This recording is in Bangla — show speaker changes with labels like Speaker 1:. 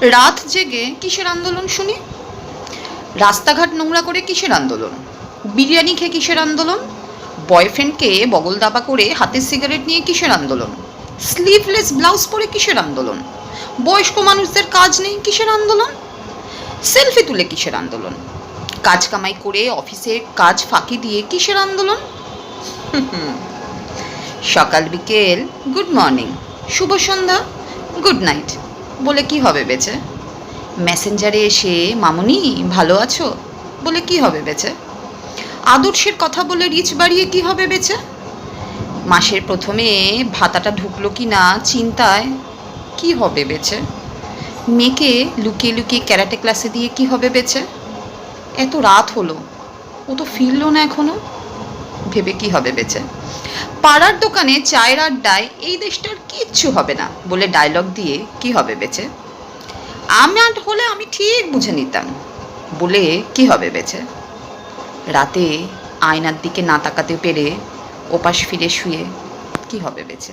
Speaker 1: রাত জেগে কিসের আন্দোলন শুনি? রাস্তাঘাট নোংরা করে কিসের আন্দোলন? বিরিয়ানি খেয়ে কিসের আন্দোলন? বয়ফ্রেন্ডকে বগল দাবা করে হাতের সিগারেট নিয়ে কিসের আন্দোলন? স্লিভলেস ব্লাউজ পরে কিসের আন্দোলন? বয়স্ক মানুষদের কাজ নেই কিসের আন্দোলন? সেলফি তুলে কিসের আন্দোলন? কাজ কামাই করে অফিসের কাজ ফাঁকি দিয়ে কিসের আন্দোলন? সকাল বিকেল গুড মর্নিং শুভ সন্ধ্যা গুড নাইট বলে কি হবে বেচে? মেসেঞ্জারে এসে, মামুনি, ভালো আছো? বলে কি হবে বেচে? আদর্শের কথা বলে রিচ বাড়িয়ে কি হবে বেচে? মাসের প্রথমে ভাতাটা ঢুকলো কি না চিন্তায় কি হবে বেচে? মেয়েকে লুকিয়ে লুকিয়ে ক্যারাটে ক্লাসে দিয়ে কি হবে বেচে? এত রাত হলো, ও তো ফিরলো না এখনও। ভেবে কি হবে বেঁচে? পাড়ার দোকানে চায়ের আড্ডায় এই দেশটার কিচ্ছু হবে না বলে ডায়লগ দিয়ে কি হবে বেচে? আমার হলে আমি ঠিক বুঝে নিতাম বলে কি হবে বেঁচে? রাতে আয়নার দিকে না তাকাতে পেরে ওপাশ ফিরে শুয়ে কি হবে বেচে?